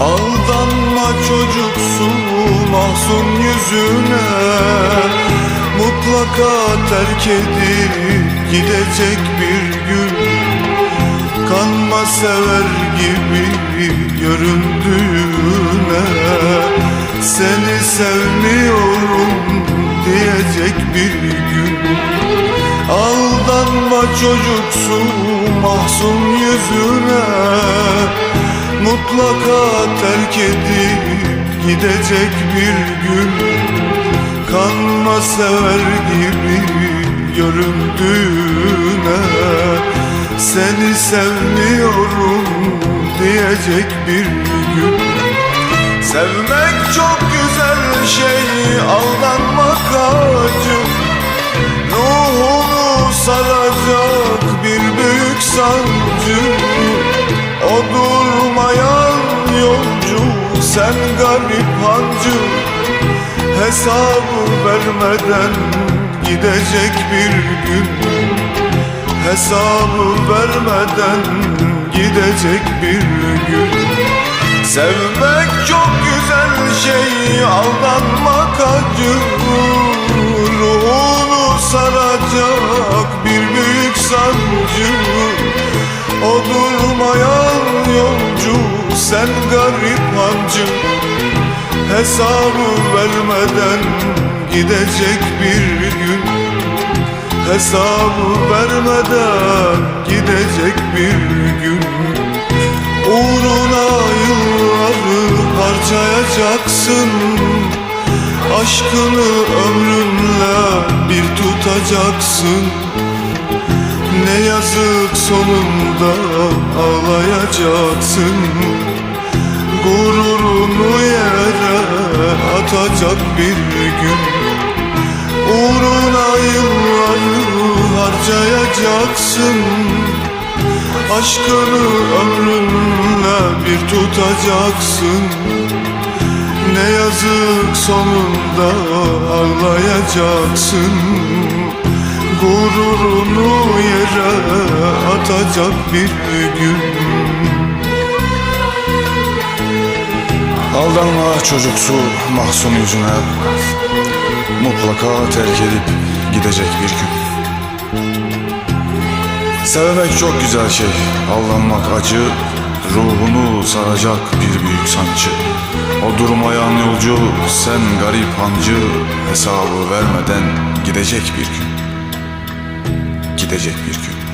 Aldanma çocuksu mahzun yüzüne. Mutlaka terk edip gidecek bir gün. Kanma sever gibi göründüğüne. Seni sevmiyorum diyecek bir gün. Aldanma çocuksu mahzun yüzüne Mutlaka terk edip gidecek bir gün Kanma sever gibi göründüğüne Seni sevmiyorum diyecek bir gün Sevmek çok güzel şey aldanmak acı. Ruhunu saracak bir büyük sancı sen garip hancı Hesabı vermeden gidecek bir gün. Hesabı vermeden gidecek bir gün. Sevmek çok güzel şey aldanmak acı. Ruhunu saracak bir büyük sancı. O durmayan yolcu sen garip hancı Hesabı vermeden gidecek bir gün. Hesabı vermeden gidecek bir gün. Uğruna yılları harcayacaksın Aşkını ömrünle bir tutacaksın Ne yazık sonunda ağlayacaksın. Gururunu yere atacak bir gün. Uğruna yılları harcayacaksın. Aşkını ömrünle bir tutacaksın. Ne yazık sonunda ağlayacaksın Gururunu yere atacak bir gün. Aldanma çocuksu mahzun yüzüne. Mutlaka terk edip gidecek bir gün. Sevmek çok güzel şey. Aldanmak acı Ruhunu saracak bir büyük sancı. O durmayan yolcu sen garip hancı Hesabı vermeden gidecek bir gün gidecek bir gün.